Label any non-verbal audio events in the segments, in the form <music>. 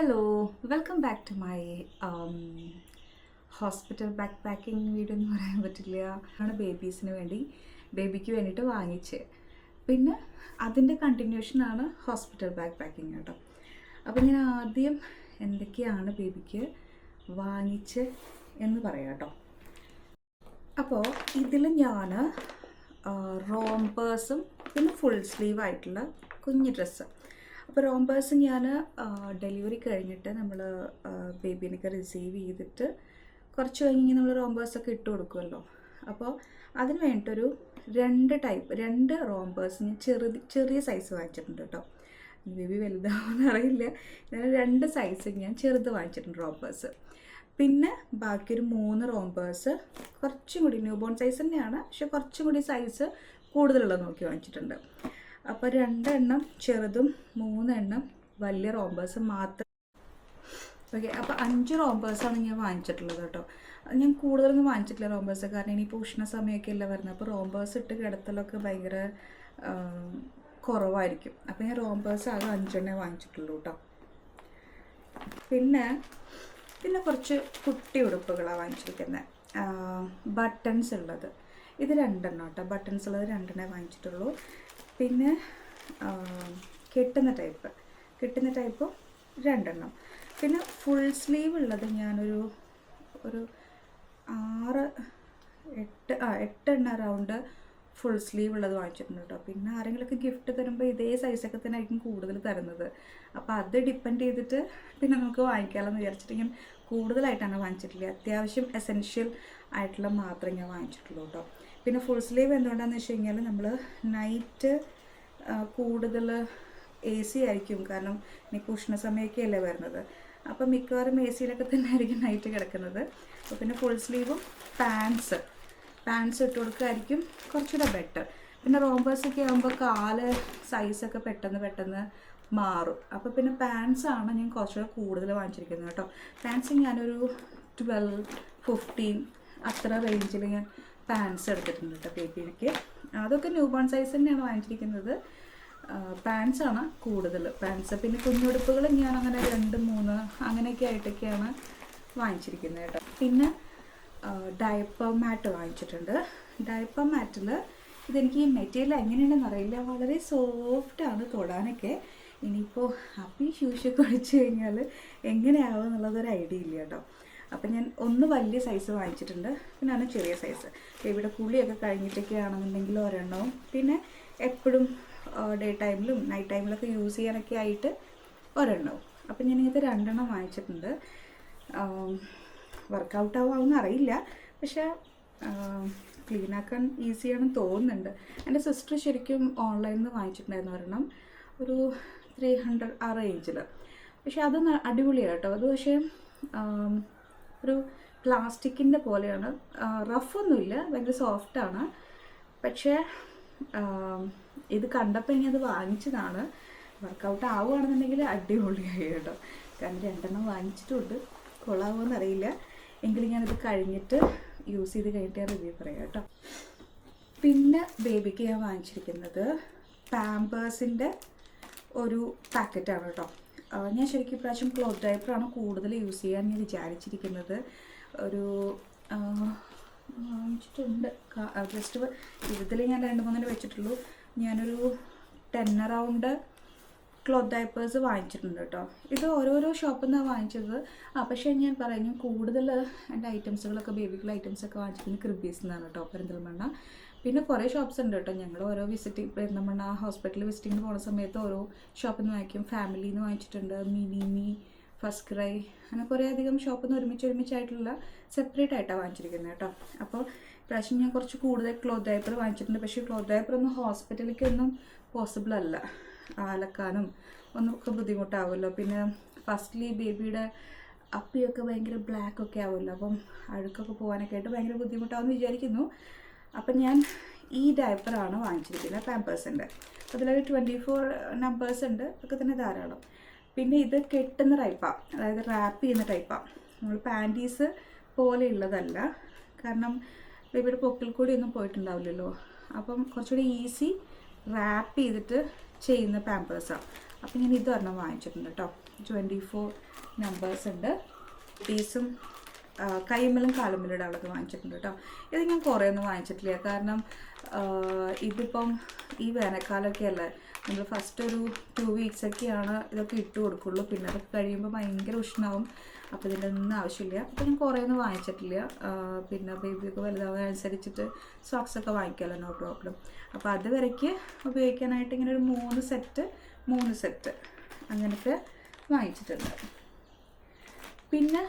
Hello welcome back to my hospital bag packing video എന്ന് പറയാൻ പറ്റില്ല. ആണ് ബേബീസിന് വേണ്ടി ബേബിക്ക് വേണ്ടിയിട്ട് വാങ്ങിച്ച്. പിന്നെ അതിന്റെ കണ്ടിന്യൂഷനാണ് ഹോസ്പിറ്റൽ ബാക്ക് പാക്കിംഗ് കേട്ടോ. അപ്പോൾ ഞാൻ ആദ്യം എന്തൊക്കെയാണ് ബേബിക്ക് വാങ്ങിച്ച് എന്ന് പറയാം കേട്ടോ. അപ്പോൾ ഇതിൽ ഞാൻ റോംപേഴ്സും പിന്നെ ഫുൾ സ്ലീവ് ആയിട്ടുള്ള കുഞ്ഞു ഡ്രസ്സ് അപ്പോൾ റോംബേഴ്സ് ഞാൻ ഡെലിവറി കഴിഞ്ഞിട്ട് നമ്മൾ ബേബീനൊക്കെ റിസീവ് ചെയ്തിട്ട് കുറച്ച് കഴിഞ്ഞ് നമ്മൾ റോംബേഴ്സൊക്കെ ഇട്ട് കൊടുക്കുമല്ലോ അപ്പോൾ അതിന് വേണ്ടിയിട്ടൊരു രണ്ട് ടൈപ്പ് രണ്ട് റോംബേഴ്സ് ഞാൻ ചെറുത് ചെറിയ സൈസ് വാങ്ങിച്ചിട്ടുണ്ട് കേട്ടോ. ബേബി വലുതാവുമെന്ന് അറിയില്ല. ഞാൻ രണ്ട് സൈസ് ഞാൻ ചെറുത് വാങ്ങിച്ചിട്ടുണ്ട് റോംബേഴ്സ് പിന്നെ ബാക്കി ഒരു മൂന്ന് റോംബേഴ്സ് കുറച്ചും കൂടി ന്യൂ ബോൺ സൈസ് തന്നെയാണ്. പക്ഷെ കുറച്ചും കൂടി സൈസ് കൂടുതലുള്ളത് നോക്കി വാങ്ങിച്ചിട്ടുണ്ട്. അപ്പോൾ രണ്ടെണ്ണം ചെറുതും മൂന്നെണ്ണം വലിയ റോംബേഴ്സ് മാത്രം. ഓക്കെ അപ്പോൾ അഞ്ച് റോംബേഴ്സാണ് ഞാൻ വാങ്ങിച്ചിട്ടുള്ളത് കേട്ടോ. ഞാൻ കൂടുതലൊന്നും വാങ്ങിച്ചിട്ടില്ല റോംബേഴ്സ് കാരണം ഇനിയിപ്പോൾ ഉഷ്ണ സമയമൊക്കെ അല്ല വരുന്നത്. അപ്പോൾ റോംബേഴ്സ് ഇട്ട് കിടത്തലൊക്കെ ഭയങ്കര കുറവായിരിക്കും. അപ്പോൾ ഞാൻ റോംബേഴ്സ് ആകെ അഞ്ചെണ്ണേ വാങ്ങിച്ചിട്ടുള്ളൂ കേട്ടോ. പിന്നെ പിന്നെ കുറച്ച് കുട്ടി ഉടുപ്പുകളാണ് വാങ്ങിച്ചിരിക്കുന്നത് ബട്ടൺസ് ഉള്ളത്. ഇത് രണ്ടെണ്ണം കേട്ടോ. ബട്ടൺസ് ഉള്ളത് രണ്ടെണ്ണേ വാങ്ങിച്ചിട്ടുള്ളൂ. പിന്നെ കെട്ടുന്ന ടൈപ്പ് കെട്ടുന്ന ടൈപ്പ് രണ്ടെണ്ണം. പിന്നെ ഫുൾ സ്ലീവ് ഉള്ളത് ഞാനൊരു ഒരു ആറ് എട്ട് ആ എട്ടെണ്ണ റൗണ്ട് ഫുൾ സ്ലീവ് ഉള്ളത് വാങ്ങിച്ചിട്ടുണ്ട് കേട്ടോ പിന്നെ ആരെങ്കിലുമൊക്കെ ഗിഫ്റ്റ് തരുമ്പോൾ ഇതേ സൈസൊക്കെ തന്നെ ആയിരിക്കും കൂടുതൽ തരുന്നത്. അപ്പോൾ അത് ഡിപ്പെൻഡ് ചെയ്തിട്ട് പിന്നെ നമുക്ക് വാങ്ങിക്കാമല്ലോ എന്ന് വിചാരിച്ചിട്ട് ഞാൻ കൂടുതലായിട്ടാണ് വാങ്ങിച്ചിട്ടില്ല. അത്യാവശ്യം എസെൻഷ്യൽ ആയിട്ടുള്ള മാത്രമേ ഞാൻ വാങ്ങിച്ചിട്ടുള്ളൂ കേട്ടോ പിന്നെ ഫുൾ സ്ലീവ് എന്തുകൊണ്ടാണെന്ന് വെച്ച് കഴിഞ്ഞാൽ നമ്മൾ നൈറ്റ് കൂടുതൽ എ സി ആയിരിക്കും. കാരണം എനിക്ക് ഉഷ്ണ സമയമൊക്കെ അല്ലേ വരുന്നത്. അപ്പം മിക്കവാറും എ സിയിലൊക്കെ തന്നെ ആയിരിക്കും നൈറ്റ് കിടക്കുന്നത്. അപ്പോൾ പിന്നെ ഫുൾ സ്ലീവും പാൻസ് പാൻസ് ഇട്ട് കൊടുക്കുകയായിരിക്കും കുറച്ചുകൂടെ ബെറ്റർ പിന്നെ റോംബേഴ്സൊക്കെ ആകുമ്പോൾ കാൽ സൈസൊക്കെ പെട്ടെന്ന് പെട്ടെന്ന് മാറും. അപ്പോൾ പിന്നെ പാൻസ് ആണ് ഞാൻ കുറച്ചുകൂടെ കൂടുതൽ വാങ്ങിച്ചിരിക്കുന്നത് കേട്ടോ. പാൻസ് ഞാനൊരു ട്വൽവ് ഫിഫ്റ്റീൻ അത്ര റേഞ്ചിൽ ഞാൻ പാൻസ് എടുത്തിട്ടുണ്ട് കേട്ടോ ബേബിക്ക് അതൊക്കെ ന്യൂ ബോൺ സൈസ് തന്നെയാണ് വാങ്ങിച്ചിരിക്കുന്നത്. പാൻസ് ആണ് കൂടുതൽ. പാൻസ് പിന്നെ കുഞ്ഞുടുപ്പുകൾ ഞാൻ അങ്ങനെ രണ്ട് മൂന്ന് അങ്ങനെയൊക്കെ ആയിട്ടൊക്കെയാണ് വാങ്ങിച്ചിരിക്കുന്നത് കേട്ടോ പിന്നെ ഡയപ്പർ മാറ്റ് വാങ്ങിച്ചിട്ടുണ്ട്. ഡയപ്പർ മാറ്റിൽ ഇതെനിക്ക് ഈ മെറ്റീരിയൽ എങ്ങനെയാണെന്ന് അറിയില്ല. വളരെ സോഫ്റ്റാണ് തൊടാനൊക്കെ. ഇനിയിപ്പോൾ അപ്പി ഷൂഷൊക്കെ ഒഴിച്ചു കഴിഞ്ഞാൽ എങ്ങനെയാവും എന്നുള്ളതൊരു ഐഡിയ ഇല്ല കേട്ടോ അപ്പം ഞാൻ ഒന്ന് വലിയ സൈസ് വാങ്ങിച്ചിട്ടുണ്ട്. പിന്നെ ആണ് ചെറിയ സൈസ് ഇവിടെ കുളിയൊക്കെ കഴിഞ്ഞിട്ടൊക്കെ ആണെന്നുണ്ടെങ്കിൽ ഒരെണ്ണവും. പിന്നെ എപ്പോഴും ഡേ ടൈമിലും നൈറ്റ് ടൈമിലൊക്കെ യൂസ് ചെയ്യാനൊക്കെ ആയിട്ട് ഒരെണ്ണവും. അപ്പം ഇങ്ങനത്തെ രണ്ടെണ്ണം വാങ്ങിച്ചിട്ടുണ്ട്. വർക്കൗട്ട് ആവുമെന്ന് അറിയില്ല. പക്ഷേ ക്ലീൻ ആക്കാൻ ഈസിയാണെന്ന് തോന്നുന്നുണ്ട്. എന്റെ സിസ്റ്റർ ശരിക്കും ഓൺലൈനിൽ നിന്ന് വാങ്ങിച്ചിട്ടുണ്ടായിരുന്നു ഒരെണ്ണം. ഒരു ത്രീ ഹൺഡ്രഡ് ആ റേഞ്ചിൽ പക്ഷെ അത് കേട്ടോ. അത് പക്ഷേ ഒരു പ്ലാസ്റ്റിക്കിന്റെ പോലെയാണ്. റഫൊന്നുമില്ല ഭയങ്കര സോഫ്റ്റാണ് പക്ഷേ ഇത് കണ്ടപ്പോൾ ഇനി അത് വാങ്ങിച്ചതാണ്. വർക്കൗട്ട് ആവുകയാണെന്നുണ്ടെങ്കിൽ അടിപൊളിയായി കേട്ടോ. കാരണം രണ്ടെണ്ണം വാങ്ങിച്ചിട്ടുണ്ട്. കൊള്ളാവുമെന്ന് അറിയില്ല. എങ്കിലും ഞാനിത് കഴിഞ്ഞിട്ട് യൂസ് ചെയ്ത് കഴിഞ്ഞിട്ട് റിവ്യൂ പറയാം കേട്ടോ. പിന്നെ ബേബിക്ക് ഞാൻ വാങ്ങിച്ചിരിക്കുന്നത് പാമ്പേഴ്സിന്റെ ഒരു പാക്കറ്റാണ് കേട്ടോ. ഞാൻ ശരിക്കും ഇപ്രാവശ്യം ക്ലോത്ത് ഡയപ്പറാണ് കൂടുതൽ യൂസ് ചെയ്യാൻ ഞാൻ വിചാരിച്ചിരിക്കുന്നത്. ഒരു വാങ്ങിച്ചിട്ടുണ്ട്. ജസ്റ്റ് ഇതിൽ ഞാൻ രണ്ട് മൂന്നിന് വെച്ചിട്ടുള്ളൂ. ഞാനൊരു ടെൻ അറൗണ്ട് ക്ലോത്ത് ഡയപ്പേഴ്സ് വാങ്ങിച്ചിട്ടുണ്ട് കേട്ടോ. ഇത് ഓരോരോ ഷോപ്പിൽ നിന്നാണ് വാങ്ങിച്ചത്. ആ പക്ഷേ ഞാൻ പറഞ്ഞു കൂടുതൽ എന്റെ ഐറ്റംസുകളൊക്കെ ബേബിക്കുള്ള ഐറ്റംസൊക്കെ വാങ്ങിച്ചിരുന്നത് ക്രിബീസ് എന്നാണ് കേട്ടോ പെരിന്തൽമണ്ണ. പിന്നെ കുറേ ഷോപ്സ് ഉണ്ട് കേട്ടോ. ഞങ്ങൾ ഓരോ വിസിറ്റ് നമ്മൾ ആ ഹോസ്പിറ്റലിൽ വിസിറ്റിങ്ങിന് പോകുന്ന സമയത്ത് ഓരോ ഷോപ്പിൽ നിന്ന് വാങ്ങിക്കും. ഫാമിലിയിൽ നിന്ന് വാങ്ങിച്ചിട്ടുണ്ട്. മിനിമി ഫസ്റ്റ് ക്രൈ അങ്ങനെ കുറേ അധികം ഷോപ്പിൽ നിന്ന് ഒരുമിച്ച് ഒരുമിച്ചായിട്ടുള്ള സെപ്പറേറ്റ് ആയിട്ടാണ് വാങ്ങിച്ചിരിക്കുന്നത് കേട്ടോ. അപ്പോൾ പ്രാവശ്യം ഞാൻ കുറച്ച് കൂടുതൽ ക്ലോത്ത് ഡയപ്പർ വാങ്ങിച്ചിട്ടുണ്ട്. പക്ഷേ ക്ലോത്ത് ഡയപ്പർ ഒന്നും ഹോസ്പിറ്റലിലേക്കൊന്നും പോസിബിൾ അല്ല. അലക്കാനും ഒന്നും ഒക്കെ ബുദ്ധിമുട്ടാവുമല്ലോ. പിന്നെ ഫസ്റ്റ്ലി ബേബിയുടെ അപ്പിയൊക്കെ ഭയങ്കര ബ്ലാക്ക് ഒക്കെ ആവുമല്ലോ. അപ്പം അഴുക്കൊക്കെ പോകാനൊക്കെ ആയിട്ട് ഭയങ്കര ബുദ്ധിമുട്ടാവുമെന്ന് വിചാരിക്കുന്നു. അപ്പം ഞാൻ ഈ ഡയപ്പറാണ് വാങ്ങിച്ചിരിക്കുന്നത് പാമ്പേഴ്സിന്റെ അതിലൊരു ട്വന്റി ഫോർ നമ്പേഴ്സ് ഉണ്ട്. അതൊക്കെ തന്നെ ധാരാളം. പിന്നെ ഇത് കെട്ടുന്ന ടൈപ്പാണ് അതായത് റാപ്പ് ചെയ്യുന്ന ടൈപ്പാണ് നമ്മൾ പാന്റീസ് പോലെയുള്ളതല്ല കാരണം ബേബിയുടെ പൊക്കിൽ കൂടി ഒന്നും പോയിട്ടുണ്ടാവില്ലല്ലോ. അപ്പം കുറച്ചുകൂടി ഈസി റാപ്പ് ചെയ്തിട്ട് ചെയ്യുന്ന പാമ്പേഴ്സാണ് അപ്പം ഞാൻ ഇതൊരെണ്ണം വാങ്ങിച്ചിട്ടുണ്ട് കേട്ടോ. ട്വന്റി ഫോർ നമ്പേഴ്സ് ഉണ്ട് പീസും കൈമലും കാലുമലും ഇടാനുള്ളത് വാങ്ങിച്ചിട്ടുണ്ട് കേട്ടോ. ഇത് ഞാൻ കുറേ ഒന്നും വാങ്ങിച്ചിട്ടില്ല. കാരണം ഇതിപ്പം ഈ വേനൽക്കാലമൊക്കെ അല്ലേ? നമ്മൾ ഫസ്റ്റ് ഒരു ടു വീക്സൊക്കെയാണ് ഇതൊക്കെ ഇട്ട് കൊടുക്കുള്ളൂ. പിന്നെ അതൊക്കെ കഴിയുമ്പോൾ ഭയങ്കര ഉഷ്ണാവും അപ്പോൾ ഇതിന്റെ ഒന്നും ആവശ്യമില്ല. അപ്പോൾ ഞാൻ കുറേ ഒന്നും വാങ്ങിച്ചിട്ടില്ല പിന്നെ ബേബിയൊക്കെ വലുതാവാൻ അനുസരിച്ചിട്ട് സോക്സ് ഒക്കെ വാങ്ങിക്കാമല്ലോ നോ പ്രോബ്ലം അപ്പോൾ അതുവരയ്ക്ക് ഉപയോഗിക്കാനായിട്ട് ഇങ്ങനെ ഒരു മൂന്ന് സെറ്റ് മൂന്ന് സെറ്റ് അങ്ങനത്തെ വാങ്ങിച്ചിട്ടുണ്ട്. പിന്നെ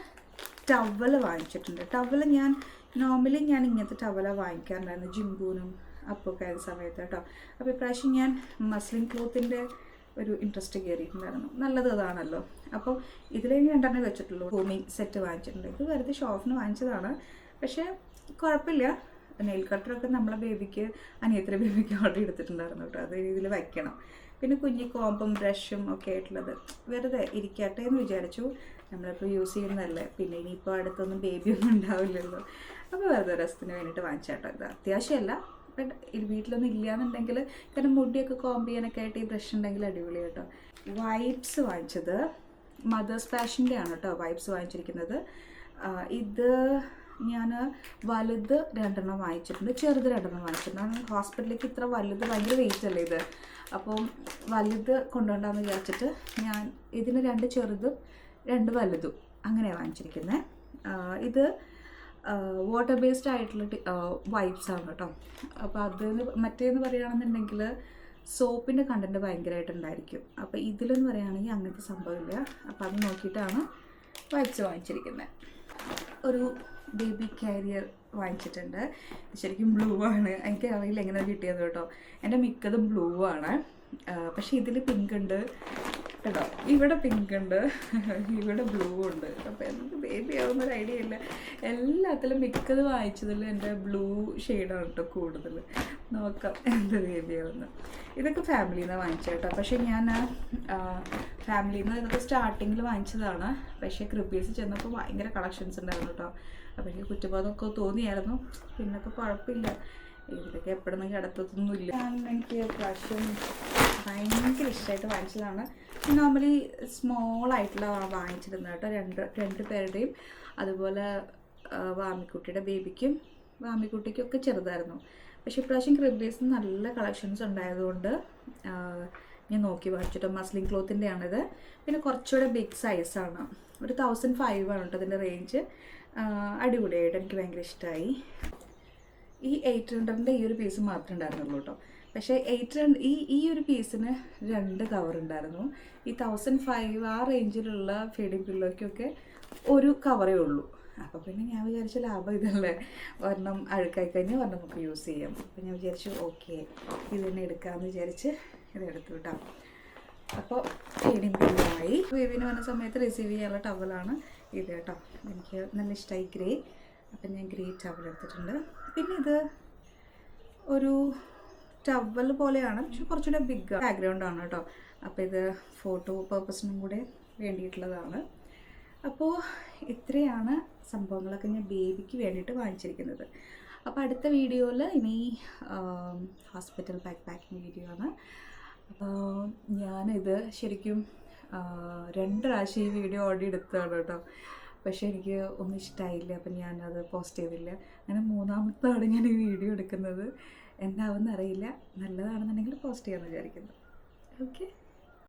ടവൽ വാങ്ങിച്ചിട്ടുണ്ട്. ടവൽ ഞാൻ നോർമലി ഞാൻ ഇങ്ങനത്തെ ടവലാണ് വാങ്ങിക്കാറുണ്ടായിരുന്നു. ജിംബൂനും അപ്പൊക്കെ ആയ സമയത്ത് കേട്ടോ അപ്പോൾ ഇപ്രാവശ്യം ഞാൻ മസ്ലിൻ ക്ലോത്തിന്റെ ഒരു ഇൻട്രസ്റ്റ് കയറിയിട്ടുണ്ടായിരുന്നു നല്ലത് അതാണല്ലോ അപ്പോൾ ഇതിലേ രണ്ടെണ്ണം വെച്ചിട്ടുള്ളൂ. ഹോമിങ് സെറ്റ് വാങ്ങിച്ചിട്ടുണ്ട്. ഇത് വെറുതെ ഷോപ്പിന് വാങ്ങിച്ചതാണ്. പക്ഷേ കുഴപ്പമില്ല. നെയിൽ കട്ടറൊക്കെ നമ്മളെ ബേബിക്ക് അനിയത്തിന്റെ ബേബിക്ക് ഓർഡർ എടുത്തിട്ടുണ്ടായിരുന്നു കേട്ടോ അത് ഇതിൽ വയ്ക്കണം പിന്നെ കുഞ്ഞി കോമ്പും ബ്രഷും ഒക്കെ ആയിട്ടുള്ളത്. വെറുതെ ഇരിക്കട്ടെ എന്ന് വിചാരിച്ചു. നമ്മളിപ്പോൾ യൂസ് ചെയ്യുന്നതല്ലേ. പിന്നെ ഇനിയിപ്പോൾ അടുത്തൊന്നും ബേബിയൊന്നും ഉണ്ടാവില്ലല്ലോ. അപ്പോൾ വെറുതെ രസത്തിന് വേണ്ടിയിട്ട് വാങ്ങിച്ചാട്ടോ ഇത്. അത്യാവശ്യമല്ല. ബട്ട് വീട്ടിലൊന്നും ഇല്ലയെന്നുണ്ടെങ്കിൽ കാരണം മുടിയൊക്കെ കോമ്പ് ചെയ്യാനൊക്കെ ആയിട്ട് ഈ ബ്രഷ് ഉണ്ടെങ്കിൽ അടിപൊളി കേട്ടോ. വൈപ്സ് വാങ്ങിച്ചത് മദേഴ്സ് പാഷന്റെ ആണ് കേട്ടോ. വൈപ്സ് വാങ്ങിച്ചിരിക്കുന്നത്. ഇത് ഞാൻ വലുത് രണ്ടെണ്ണം വാങ്ങിച്ചിട്ടുണ്ട് ചെറുത് രണ്ടെണ്ണം വാങ്ങിച്ചിട്ടുണ്ട് ഹോസ്പിറ്റലിലേക്ക് ഇത്ര വലുത് ഭയങ്കര വെയിറ്റ് അല്ലേ ഇത്? അപ്പം വലുത് കൊണ്ടുപോകണ്ടെന്ന് വിചാരിച്ചിട്ട് ഞാൻ ഇതിന് രണ്ട് ചെറുതും രണ്ട് വലുതും അങ്ങനെയാണ് വാങ്ങിച്ചിരിക്കുന്നത് ഇത് വാട്ടർ ബേസ്ഡ് ആയിട്ടുള്ള വൈപ്സ് ആണ് കേട്ടോ. അപ്പോൾ അത് മറ്റേന്ന് പറയുകയാണെന്നുണ്ടെങ്കിൽ സോപ്പിന്റെ കണ്ടന്റ് ഭയങ്കരമായിട്ടുണ്ടായിരിക്കും അപ്പോൾ ഇതിലെന്ന് പറയുകയാണെങ്കിൽ അങ്ങനത്തെ സംഭവമില്ല അപ്പോൾ അത് നോക്കിയിട്ടാണ് വൈപ്സ് വാങ്ങിച്ചിരിക്കുന്നത് ഒരു ബേബി കാരിയർ വാങ്ങിച്ചിട്ടുണ്ട്. ശരിക്കും ബ്ലൂ ആണ്. എനിക്ക് അറിയില്ല എങ്ങനെ കിട്ടിയത് കേട്ടോ. എന്റെ മിക്കതും ബ്ലൂ ആണ്. പക്ഷേ ഇതിൽ പിങ്ക് ഉണ്ട്. കേട്ടോ. ഇവിടെ പിങ്ക് ഉണ്ട് <laughs> ഇവിടെ ബ്ലൂ ഉണ്ട്. അപ്പോൾ എനിക്ക് ബേബി ആവുന്ന ഒരു ഐഡിയ ഇല്ല. എല്ലാത്തിലും മിക്കത് വായിച്ചതിൽ എന്റെ ബ്ലൂ ഷെയ്ഡാണ് കേട്ടോ കൂടുതൽ നോക്കാം എന്ത് ബേബി ആവുന്നു. ഇതൊക്കെ ഫാമിലിയിൽ നിന്ന് വാങ്ങിച്ച കേട്ടോ. പക്ഷേ ഞാൻ ഫാമിലിയിൽ നിന്ന് ഇതൊക്കെ സ്റ്റാർട്ടിങ്ങിൽ വാങ്ങിച്ചതാണ്. പക്ഷേ ക്രിപ്പീസ് ചെന്നപ്പോൾ ഭയങ്കര കളക്ഷൻസ് ഉണ്ടായിരുന്നു കേട്ടോ അപ്പോൾ എനിക്ക് കുറ്റബോധമൊക്കെ തോന്നിയായിരുന്നു. പിന്നൊക്കെ കുഴപ്പമില്ല. ഇതിലൊക്കെ എപ്പോഴൊന്നും കിടത്തത്തൊന്നുമില്ല. എനിക്ക് പ്രാവശ്യം ഭയങ്കര ഇഷ്ടമായിട്ട് വാങ്ങിച്ചതാണ്. നോർമലി സ്മോൾ ആയിട്ടുള്ള വാങ്ങിച്ചിരുന്നത് കേട്ടോ. രണ്ട് രണ്ട് പേരുടെയും. അതുപോലെ വാമിക്കുട്ടിയുടെ ബേബിക്കും വാമിക്കുട്ടിക്കൊക്കെ ചെറുതായിരുന്നു. പക്ഷെ ഇപ്രാവശ്യം ക്രിബീസ് നല്ല കളക്ഷൻസ് ഉണ്ടായതുകൊണ്ട് ഞാൻ നോക്കി വാങ്ങിച്ചിട്ട്. മസ്ലിൻ ക്ലോത്തിന്റെ ആണിത് പിന്നെ കുറച്ചുകൂടെ ബിഗ് സൈസാണ് ഒരു തൗസൻഡ് ഫൈവ് ആണ് കേട്ടോ അതിന്റെ റേഞ്ച് അടിപൊളിയായിട്ട് എനിക്ക് ഭയങ്കര ഇഷ്ടമായി ഈ എയ്റ്റ് ഹൺഡ്രഡിന്റെ ഈ ഒരു പീസ് മാത്രമേ ഉണ്ടായിരുന്നുള്ളൂ കേട്ടോ പക്ഷേ എയ്റ്റ് ഈ ഈ ഒരു പീസിന് രണ്ട് കവർ ഉണ്ടായിരുന്നു. ഈ തൗസൻഡ് ഫൈവ് ആ റേഞ്ചിലുള്ള ഫീഡിങ് പില്ലോയ്ക്കൊക്കെ ഒരു കവറേ ഉള്ളൂ. അപ്പോൾ പിന്നെ ഞാൻ വിചാരിച്ച ലാഭം ഇതല്ലേ. ഒരെണ്ണം അഴുക്കായി കഴിഞ്ഞാൽ ഒരെണ്ണം നമുക്ക് യൂസ് ചെയ്യാം. അപ്പോൾ ഞാൻ വിചാരിച്ചു ഓക്കെ ഇത് തന്നെ എടുക്കാമെന്ന് വിചാരിച്ച് ഇത് എടുത്തു കേട്ടോ അപ്പോൾ ഫീഡിങ് പില്ലായി വേവിന് വന്ന സമയത്ത് റിസീവ് ചെയ്യാനുള്ള ടവലാണ് ഇത് കേട്ടോ എനിക്ക് നല്ല ഇഷ്ടമായി ഗ്രേ അപ്പം ഞാൻ ഗ്രേ ടവൽ എടുത്തിട്ടുണ്ട്. പിന്നെ ഇത് ഒരു ടവൽ പോലെയാണ് പക്ഷെ കുറച്ചുകൂടെ ബിഗ് ബാക്ക്ഗ്രൗണ്ട് ആണ് കേട്ടോ അപ്പോൾ ഇത് ഫോട്ടോ പർപ്പസിനും കൂടെ വേണ്ടിയിട്ടുള്ളതാണ്. അപ്പോൾ ഇത്രയാണ് സംഭവങ്ങളൊക്കെ ഞാൻ ബേബിക്ക് വേണ്ടിയിട്ട് വാങ്ങിച്ചിരിക്കുന്നത് അപ്പോൾ അടുത്ത വീഡിയോയിൽ ഇനി ഹോസ്പിറ്റൽ ബാക്ക് പാക്കിംഗ് വീഡിയോ ആണ്. അപ്പോൾ ഞാനിത് ശരിക്കും രണ്ട് പ്രാവശ്യം ഈ വീഡിയോ ഓടി എടുത്തതാണ് കേട്ടോ പക്ഷേ എനിക്ക് ഒന്നും ഇഷ്ടമായില്ല അപ്പം ഞാനത് പോസ്റ്റ് ചെയ്തില്ല. അങ്ങനെ മൂന്നാമത്താണ് ഞാൻ ഈ വീഡിയോ എടുക്കുന്നത്. എന്താവുമെന്ന് അറിയില്ല നല്ലതാണെന്നുണ്ടെങ്കിൽ പോസ്റ്റ് ചെയ്യാമെന്ന് വിചാരിക്കുന്നു. ഓക്കെ